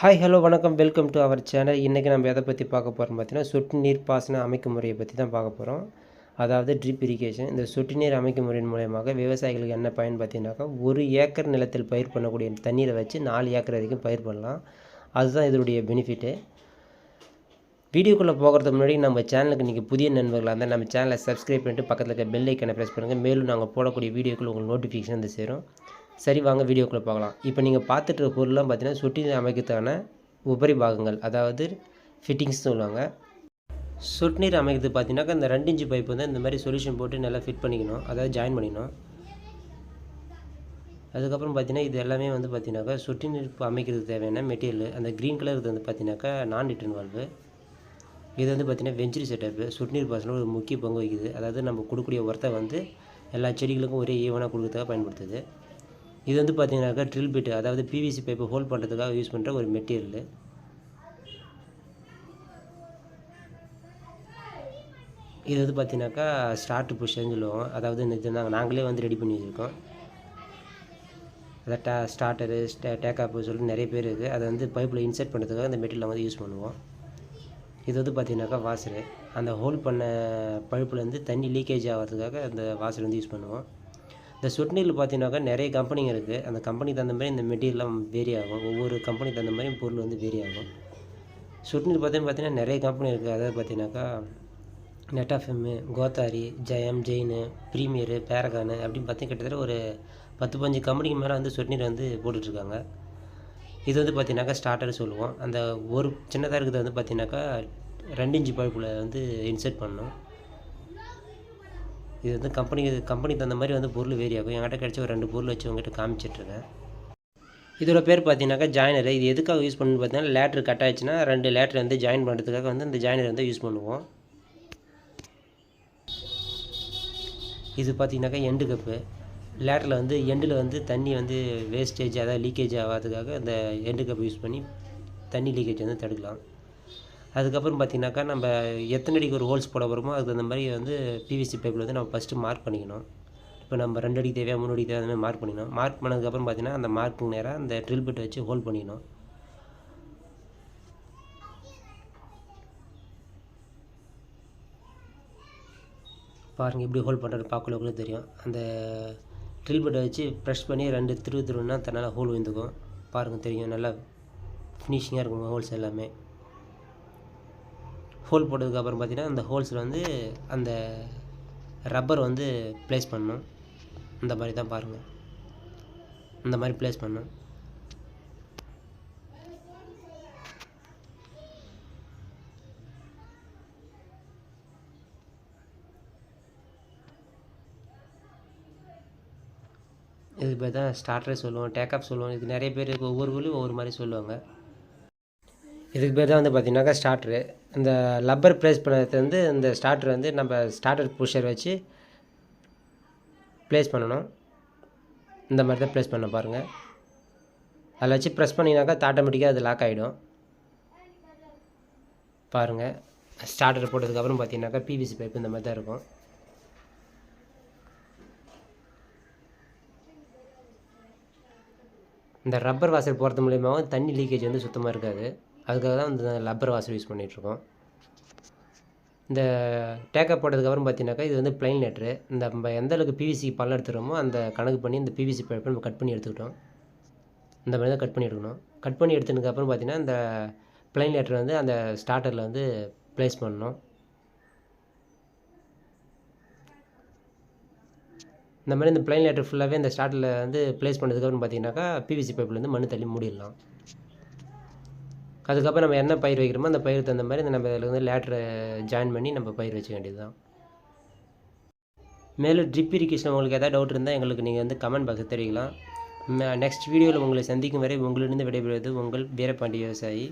Hi hello வணக்கம். Welcome to our channel இன்றைக்கி நம்ம எதை பற்றி பார்க்க போகிறோம் பார்த்தீங்கன்னா சொட்டு நீர் பாசன அமைக்கும் முறையை பற்றி தான் பார்க்க போகிறோம் அதாவது ட்ரிப் இரிகேஷன் இந்த சொட்டு நீர் அமைக்கும் முறையின் மூலயமாக விவசாயிகளுக்கு என்ன பயன் பார்த்தீங்கன்னாக்கா ஒரு ஏக்கர் நிலத்தில் பயிர் பண்ணக்கூடிய தண்ணீரை வச்சு நாலு ஏக்கர் வரைக்கும் பயிர் பண்ணலாம். அதுதான் இதனுடைய பெனிஃபிட்டு வீடியோக்குள்ளே போகிறதுக்கு முன்னாடி நம்ம சேனலுக்கு நீங்கள் புதிய நண்பர்களாக இருந்தால் நம்ம சேனலை சப்ஸ்கிரைப் பண்ணிட்டு பக்கத்தில் இருக்க பெல் ஐக்கனை ப்ரெஸ் பண்ணுங்கள் மேலும் நாங்கள் போடக்கூடிய வீடியோக்கள் உங்களுக்கு நோட்டிஃபிகேஷன் வந்து சேரும். சரி வாங்க வீடியோக்குள்ளே பார்க்கலாம் இப்போ நீங்கள் பார்த்துட்டு இருக்க பொருள்லாம் பார்த்தீங்கன்னா சுட்டி அமைக்கிறதுக்கான உபரி பாகங்கள் அதாவது ஃபிட்டிங்ஸ் சொல்லுவாங்க. சொட்டு நீர் அமைக்கிறது பார்த்தீங்கன்னாக்கா இந்த ரெண்டு இன்ச்சு பைப் வந்து இந்த மாதிரி சொல்யூஷன் போட்டு நல்லா ஃபிட் பண்ணிக்கணும். அதாவது ஜாயின் பண்ணிக்கணும். அதுக்கப்புறம் பார்த்தீங்கன்னா இது எல்லாமே வந்து பார்த்தீங்கன்னாக்கா சொட்டு நீர் அமைக்கிறதுக்கு தேவையான மெட்டீரியல் அந்த க்ரீன் கலர் இது வந்து பார்த்தீங்கன்னாக்கா நான் ரிட்டர்ன் வால்வு இது வந்து பார்த்திங்கன்னா வெஞ்சுரி செட்டப்பு சொட்டுநீர் பாசனம் ஒரு முக்கிய பங்கு வகிக்குது. அதாவது நம்ம கொடுக்கக்கூடிய உரத்தை வந்து எல்லா செடிகளுக்கும் ஒரே ஈவனாக கொடுக்கறதுக்காக பயன்படுத்துது. இது வந்து பார்த்திங்கனாக்கா ட்ரில் பிட்டு அதாவது பிவிசி பைப்பை ஹோல்ட் பண்ணுறதுக்காக யூஸ் பண்ணுற ஒரு மெட்டீரியலு இது வந்து பார்த்தீங்கன்னாக்கா ஸ்டார்ட் புஷ்ஷன்னு சொல்லுவோம். அதாவது இது நாங்கள் நாங்களே வந்து ரெடி பண்ணி வச்சுருக்கோம். அதை டே ஸ்டார்டரு ஸ்டே டேக்காப்பு சொல்லிட்டு நிறைய பேர் இருக்குது அதை வந்து பைப்பில் இன்சர்ட் பண்ணுறதுக்காக அந்த மெட்டீரியல் வந்து யூஸ் பண்ணுவோம். இது வந்து பார்த்தீங்கன்னாக்கா வாசரு அந்த ஹோல் பண்ண பழுப்புலேருந்து தண்ணி லீக்கேஜ் ஆகிறதுக்காக அந்த வாசர் வந்து யூஸ் பண்ணுவோம். இந்த சுடுநீரில் நீரில் பார்த்தீங்கன்னாக்கா நிறைய கம்பெனிங்க இருக்குது அந்த கம்பெனிக்கு தகுந்த மாதிரி இந்த மெட்டீரியல்லாம் வேரி ஆகும். ஒவ்வொரு கம்பெனிக்கு தகுந்த மாதிரி பொருள் வந்து வேரி ஆகும். சுடுநீர் நீர் பார்த்தீங்கன்னா நிறைய கம்பெனி இருக்குது அதாவது பார்த்தீங்கன்னாக்கா நெட்டாஃபெம்மு கோத்தாரி ஜெயம் ஜெயினு ப்ரீமியரு பேரகானு அப்படின்னு பார்த்தீங்கன்னா கிட்டத்தட்ட ஒரு பத்து பஞ்சு கம்பெனிக்கு மேலே வந்து சொட்டு நீர் வந்து போட்டுட்ருக்காங்க. இது வந்து பார்த்தீங்கன்னாக்கா ஸ்டார்டர் சொல்லுவோம். அந்த ஒரு சின்னதாக இருக்கிறது வந்து பார்த்தீங்கன்னாக்கா ரெண்டு இன்ச்சு பைப்பில் வந்து இன்சர்ட் பண்ணணும். இது வந்து கம்பெனி கம்பெனிக்கு தகுந்த மாதிரி வந்து பொருள் வேரி ஆகும். என்கிட்ட கிடச்ச ஒரு ரெண்டு பொருள் வச்சு உங்ககிட்ட காமிச்சிட்ருக்கேன். இதோட பேர் பார்த்தீங்கன்னாக்கா ஜாயினர் இது எதுக்காக யூஸ் பண்ணு பார்த்தீங்கன்னா லேட்ரு கட் ஆயிடுச்சுன்னா ரெண்டு லேட்ரு வந்து ஜாயின் பண்ணுறதுக்காக வந்து இந்த ஜாயினர் வந்து யூஸ் பண்ணுவோம். இது பார்த்தீங்கன்னாக்கா எண்டு கப்பு லேட்டரில் வந்து எண்டில் வந்து தண்ணி வந்து வேஸ்டேஜ் அதாவது லீக்கேஜ் ஆகாததுக்காக அந்த எண்டு கப் யூஸ் பண்ணி தண்ணி லீக்கேஜ் வந்து தடுக்கலாம். அதுக்கப்புறம் பார்த்திங்கனாக்கா நம்ம எத்தனை அடிக்கு ஒரு ஹோல்ஸ் போட போகிறோமோ அதுக்கு அந்த மாதிரி வந்து பிவிசி பைப்பில் வந்து நம்ம ஃபஸ்ட்டு மார்க் பண்ணிக்கணும். இப்போ நம்ம ரெண்டு அடிக்கு தேவையாக மூணு அடிக்கு தேவை அந்த மாதிரி மார்க் பண்ணிக்கணும். மார்க் பண்ணதுக்கப்புறம் பார்த்திங்கன்னா அந்த மார்க்கு நேராக அந்த ட்ரில் பிட் வச்சு ஹோல்ட் பண்ணிக்கணும். பாருங்கள் எப்படி ஹோல்ட் பண்ணுறது பார்க்கலக்குள்ளே தெரியும். அந்த ட்ரில் பிட்டை வச்சு ப்ரெஷ் பண்ணி ரெண்டு திரு திருவுனா தன்னால் ஹோல் விழுந்துக்கும். பாருங்கள் தெரியும். நல்லா ஃபினிஷிங்காக இருக்கும் ஹோல்ஸ் எல்லாமே. ஹோல் போட்டதுக்கப்புறம் பார்த்தீங்கன்னா அந்த ஹோல்ஸில் வந்து அந்த ரப்பர் வந்து ப்ளேஸ் பண்ணணும். இந்த மாதிரி தான் பாருங்கள் இந்த மாதிரி ப்ளேஸ் பண்ணணும். இது பேர் தான் ஸ்டார்டரே சொல்லுவோம் டேக்அப் சொல்லுவோம். இது நிறைய பேர் ஒவ்வொரு ஊர்லேயும் ஒவ்வொரு மாதிரி சொல்லுவாங்க. இதுக்கு பேர் தான் வந்து பார்த்திங்கனாக்கா ஸ்டார்ட்ரு இந்த லப்பர் ப்ளேஸ் பண்ணது வந்து இந்த ஸ்டார்டர் வந்து நம்ம ஸ்டார்டர் புஷர் வச்சு ப்ளேஸ் பண்ணணும். இந்த மாதிரி தான் ப்ளேஸ் பண்ண பாருங்கள் அதில் வச்சு ப்ரெஸ் பண்ணிங்கனாக்கா ஆட்டோமேட்டிக்காக அது லாக் ஆகிடும் பாருங்கள் ஸ்டார்டர் போட்டதுக்கப்புறம் பார்த்தீங்கன்னாக்கா பிவிசி பைப் இந்த மாதிரி தான் இருக்கும். இந்த ரப்பர் வாசல் போகிறது மூலியமாகவும் தண்ணி லீக்கேஜ் வந்து சுத்தமாக இருக்காது. அதுக்காக தான் இந்த லப்பர் வாஷர் யூஸ் பண்ணிகிட்ருக்கோம் இந்த டேக்கப் போட்டதுக்கப்புறம் பார்த்தீங்கன்னாக்கா இது வந்து பிளைன் லெட்ரு இந்த நம்ம எந்த அளவுக்கு பிவிசி பள்ளம் எடுத்துகிறோமோ அந்த கணக்கு பண்ணி இந்த பிவிசி பைப்பை நம்ம கட் பண்ணி எடுத்துக்கிட்டோம். இந்த மாதிரி தான் கட் பண்ணி எடுக்கணும். கட் பண்ணி எடுத்ததுக்கப்புறம் பார்த்தீங்கன்னா இந்த பிளைன் லெட்ரு வந்து அந்த ஸ்டார்டரில் வந்து ப்ளேஸ் பண்ணணும். இந்த மாதிரி இந்த பிளைன் லேட்டர் ஃபுல்லாகவே இந்த ஸ்டார்ட்டில் வந்து ப்ளேஸ் பண்ணதுக்கப்புறம் பார்த்தீங்கன்னாக்கா பிவிசி பைப்பில் வந்து மண் தள்ளி மூடிடலாம். அதுக்கப்புறம் நம்ம என்ன பயிர் வைக்கிறோமோ அந்த பயிர் தகுந்த மாதிரி நம்ம இதில் வந்து லேட்டரை ஜாயின் பண்ணி நம்ம பயிர் வச்சுக்க வேண்டியது தான் மேலும் ட்ரிப் இரிகேஷன் உங்களுக்கு எதாவது டவுட் இருந்தால் எங்களுக்கு நீங்கள் வந்து கமெண்ட் பாக்ஸ் தெரிவிக்கலாம். நெக்ஸ்ட் வீடியோவில் உங்களை சந்திக்கும் வரை உங்களிலிருந்து விடைபெறுவது உங்கள் வீரபாண்டி விவசாயி.